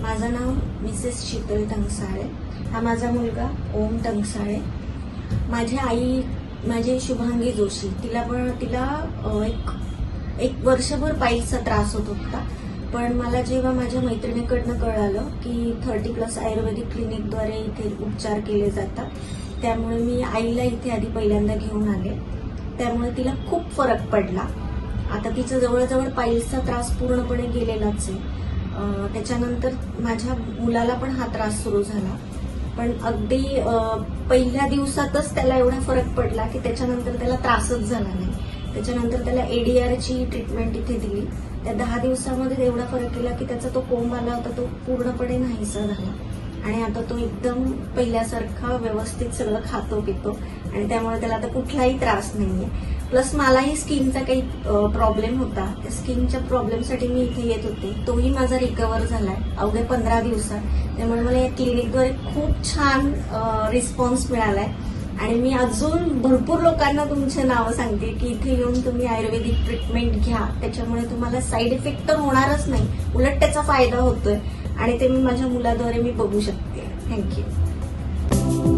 माझं नाव मिसेस शीतल टंगसाळे. हा माझा मुलगा ओम टंगसाळे. माझी आई माझी शुभांगी जोशी. तिला पण तिला एक एक वर्षभर पाईलचा त्रास होत होता. पण मला जेव्हा माझ्या मैत्रिणीकडनं कळालं की थर्टी प्लस आयुर्वेदिक क्लिनिकद्वारे इथे उपचार केले जातात त्यामुळे मी आईला इथे आधी पहिल्यांदा घेऊन आले. त्यामुळे तिला खूप फरक पडला. आता तिचा जवळजवळ पाईल्सचा त्रास पूर्णपणे गेलेलाच आहे. त्याच्यानंतर माझ्या मुलाला पण हा त्रास सुरू झाला. पण अगदी पहिल्या दिवसातच त्याला एवढा फरक पडला की त्याच्यानंतर त्याला त्रासच झाला नाही. त्याच्यानंतर त्याला एडीआरची ट्रीटमेंट इथे दिली. त्या दहा दिवसामध्ये एवढा फरक केला की त्याचा तो कोंब आला होता तो पूर्णपणे नाहीसा झाला. आणि आता तो एकदम पहिल्यासारखा व्यवस्थित सगळं खातो पितो आणि त्यामुळे त्याला आता कुठलाही त्रास नाहीये. प्लस मलाही स्किनचा काही प्रॉब्लेम होता. त्या स्किनच्या प्रॉब्लेमसाठी मी इथे येत होते. तोही माझा रिकवर झालाय. अवघ्या पंधरा दिवसात. त्यामुळे मला या क्लिनिकद्वारे खूप छान रिस्पॉन्स मिळालाय. आणि मी अजून भरपूर लोकांना तुमचे नावं सांगते की इथे येऊन तुम्ही आयुर्वेदिक ट्रीटमेंट घ्या. त्याच्यामुळे तुम्हाला साईड इफेक्ट तर होणारच नाही. उलट त्याचा फायदा होतोय. आणि ते मी माझ्या मुलाद्वारे मी बघू शकते. थँक्यू